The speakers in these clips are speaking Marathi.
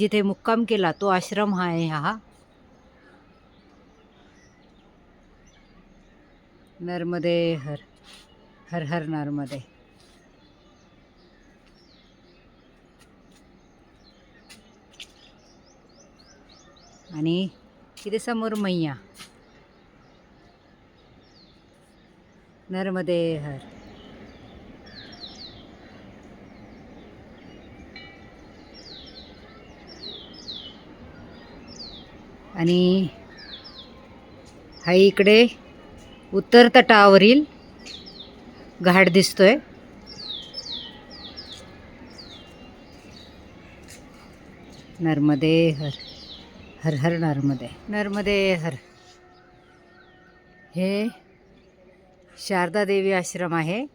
जिथे मुक्काम केला तो आश्रम हा आहे हा. नर्मदे हर हर हर नर्मदे. आणि तिथे समोर मैया. नर्मदे हर. आणि हा इकडे उत्तर तटावरील घाट दिसतोय. नर्मदे हर हर हर नर्मदे. नर्मदे हर. हे शारदा देवी आश्रम आहे.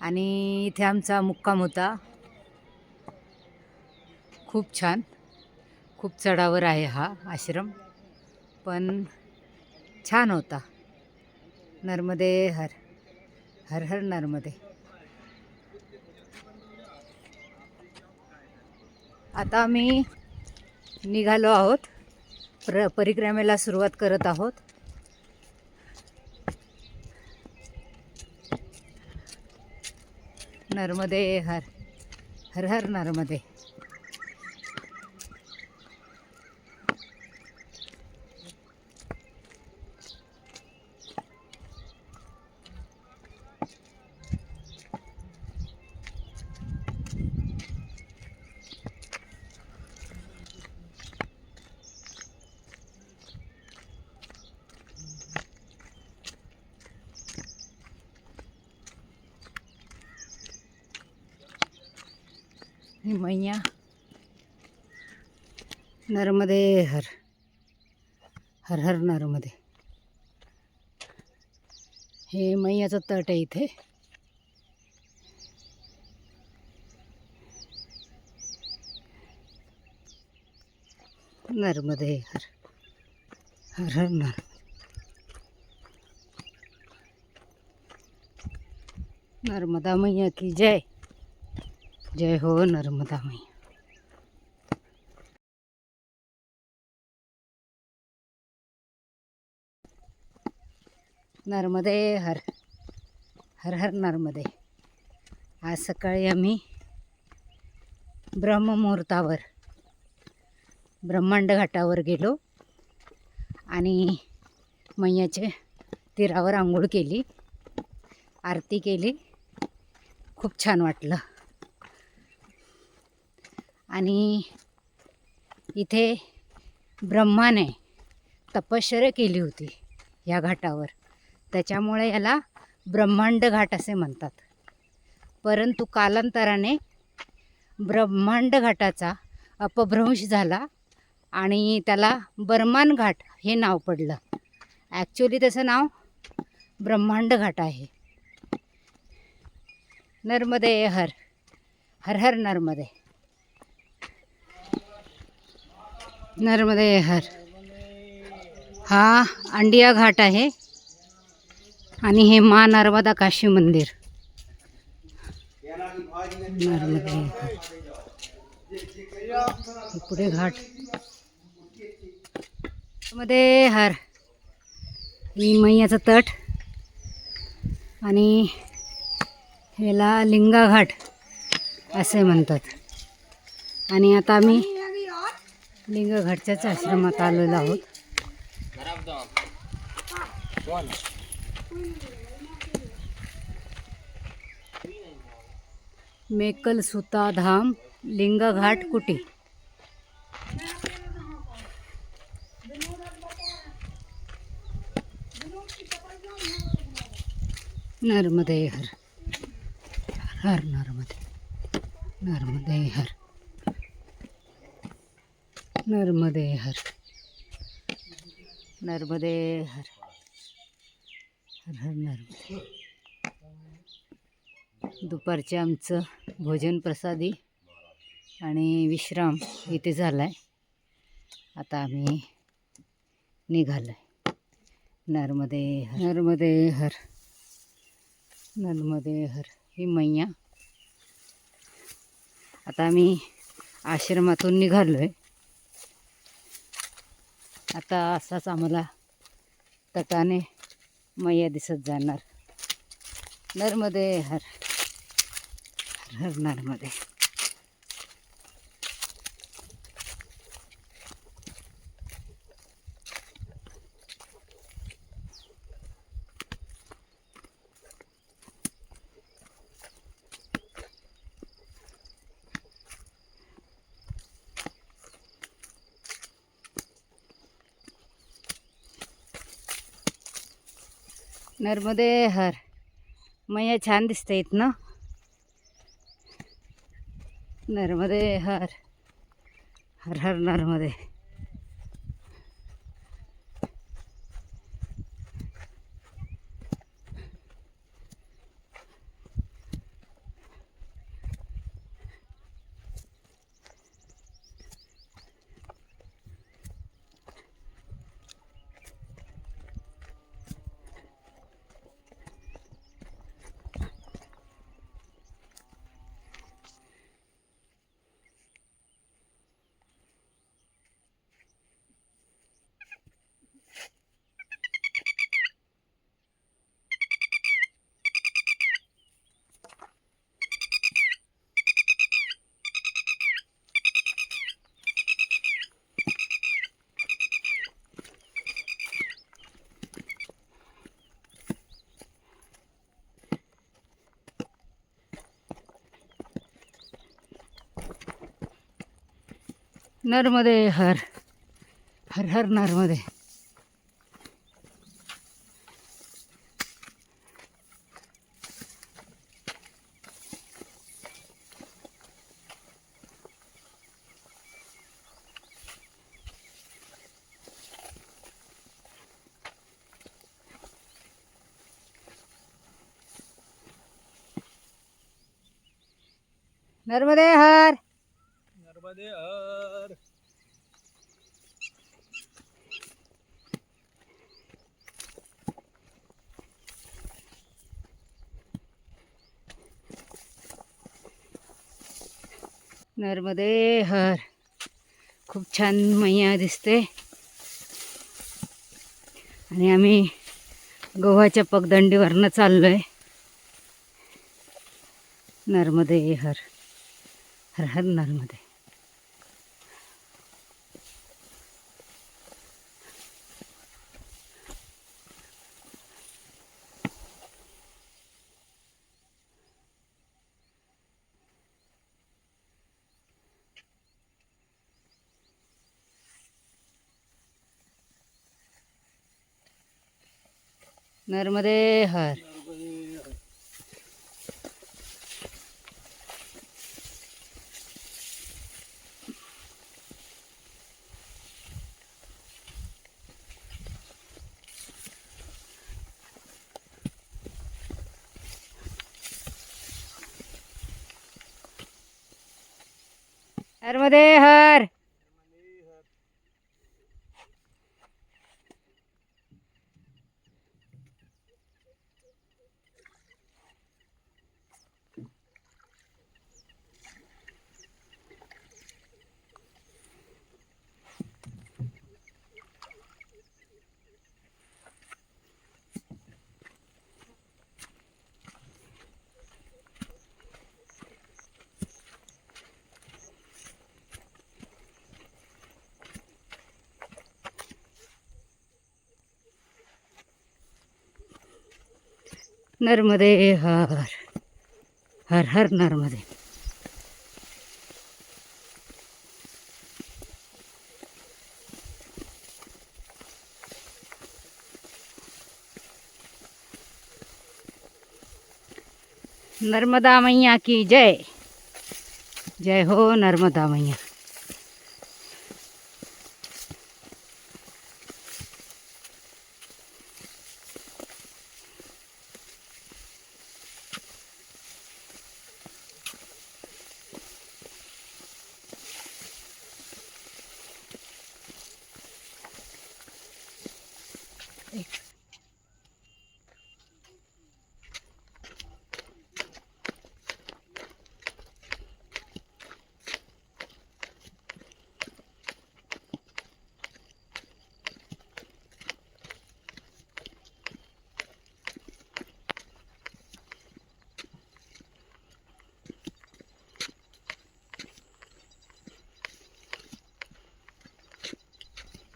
आणि इथे आमचा मुक्काम होता. खूप छान. खूप चढावर आहे हा आश्रम पण छान होता. नर्मदे हर हर हर नर्मदे. आता आम्ही निघालो आहोत प्र परिक्रमेला सुरुवात करत आहोत. नर्मदे हर हर हर नर्मदे. मैया नर्मदे हर. हर हर नर्मदे. हे मैयाचं तट आहे इथे. नर्मदे हर. हर हर नर्मदे. नर्मदा मैया की जय. जय हो नर्मदा मैया नर्मदे हर हर हर नर्मदे. आज सकाळी आम्ही ब्रह्ममुहूर्तावर ब्रह्मांड घाटावर गेलो आणि मैयाचे तीरावर आंघोळ केली आरती केली. खूप छान वाटलं. आणि इथे ब्रह्माने तपश्चर्या केली होती या घाटावर. त्याच्यामुळे याला ब्रह्मांड घाट असे म्हणतात. परंतु कालांतराने ब्रह्मांड घाटाचा अपभ्रंश झाला आणि त्याला बर्मान घाट हे नाव पडलं. ॲक्च्युली त्याचं नाव ब्रह्मांड घाट आहे. नर्मदे हर हर हर नर्मदे. नर्मदे हर. हा अंडिया घाट आहे आणि हे मा नर्मदा काशी मंदिर. नर्मदे पुढे घाट. मध्ये हर. ही मैयाचं तट. आणि ह्याला लिंगा घाट असे म्हणतात. आणि आता आम्ही लिंगघाटच्याच आश्रमात आलेलो आहोत. मेकल सुता धाम लिंगघाट कुटी. नर्मदे हर. हर नर्मदे. नर्मदे हर. नर्मदे हर। नर्मदे हर। हर हर नर्मदे। दुपारचे आमचं भोजन प्रसादी आणि विश्राम इथे झाला आहे आता आम्ही निघालो आहे नर्मदे हर। नर्मदे हर। नर्मदे हर। ही मैया. आता आम्ही आश्रमातून निघालो आहे आता असाच आम्हाला तटाने मैया दिसत जाणार. नर्मदे हर हर नर्मदे. नर्मदे हर. मैया छान दिसते येत ना नर्मदे हर. हर हर नर्मदे. नर्मदे हर. हर हर नर्मदे. नर्मदे हर. नर्मदे हर. नर्मदे हर. खूप छान मैया दिसते. आणि आम्ही गव्हाच्या पगदंडीवरनं चाललो आहे नर्मदे हर. हर हर नर्मदे. नर्मदे हर. नर्मदे हर. नर्मदे हर हर हर नर्मदे। नर्मदा मैया की जय। जय हो नर्मदा मैया।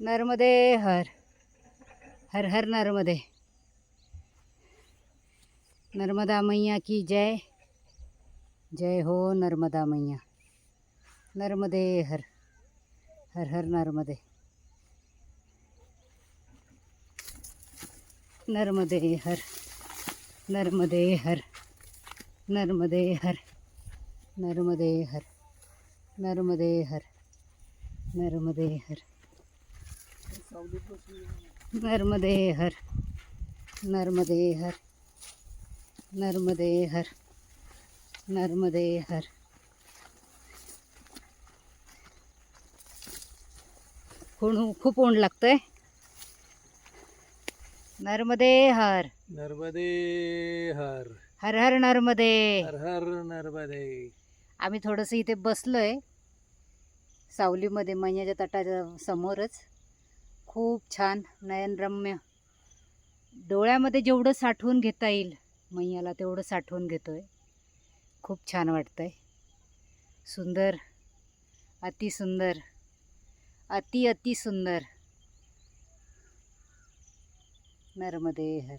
नर्मदे, हर। हर हर नर्मदे। नर्मदा मैया की जय। जय हो नर्मदा मैया। नर्मदे, हर। हर हर नर्मदे। नर्मदे, हर। नर्मदे हर। नर्मदे हर। नर्मदे हर। नर्मदे हर। नर्मदे, हर। नर्मदे हर नर्मदे हर नर्मदे हर नर्मदे हर। खूण खूप ऊन लागतंय. नर्मदे हर। नर्मदे हर। हर हर नर्मदे। हर हर नर्मदे। आम्ही थोडंसं इथे बसलोय. सावलीमध्ये मैयाच्या तटाच्या समोरच. खूप छान नयनरम्य. डोळ्यामध्ये जेवढं साठवून घेता येईल मैयाला तेवढं साठवून आहे खूप छान वाटतं आहे सुंदर अतिसुंदर अति अति सुंदर. नर्मदे हर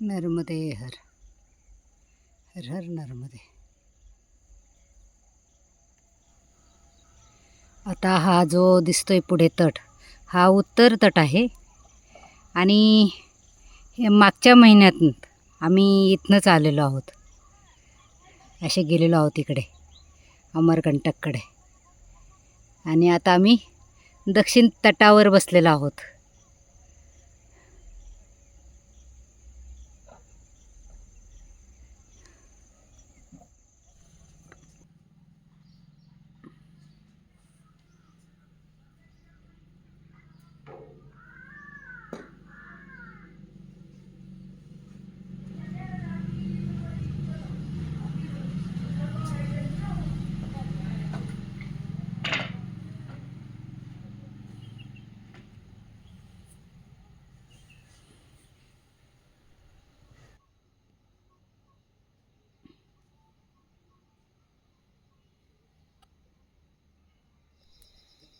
नर्मदे हर हर हर नर्मदे. आता हा जो दिसतोय पुढे तट हा उत्तर तट आहे. आणि मागच्या महिन्यात आम्ही इथनंच आलेलो आहोत. असे गेलेलो आहोत इकडे अमरकंटककडे. आणि आता आम्ही दक्षिण तटावर बसलेलो आहोत.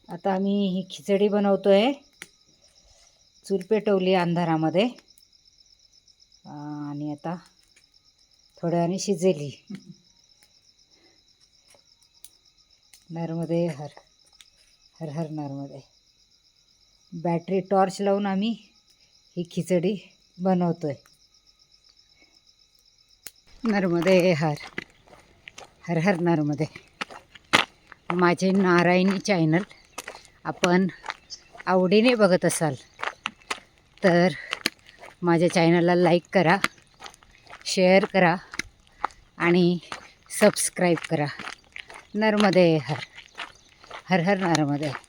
आता आम्ही ही खिचडी बनवतो आहे चूल पेटवली अंधारामध्ये. आणि आता थोड्या वेळाने शिजेली. नर्मदे हर हर हर नर्मदे बॅटरी टॉर्च लावून आम्ही ही खिचडी बनवतोय. नर्मदे हर हर हर नर्मदे माझे नारायणी चॅनल. आपण आवडीने बघत असाल तर माझ्या चॅनलला लाईक करा शेअर करा आणि सबस्क्राईब करा. नर्मदे हर हर हर नर्मदे.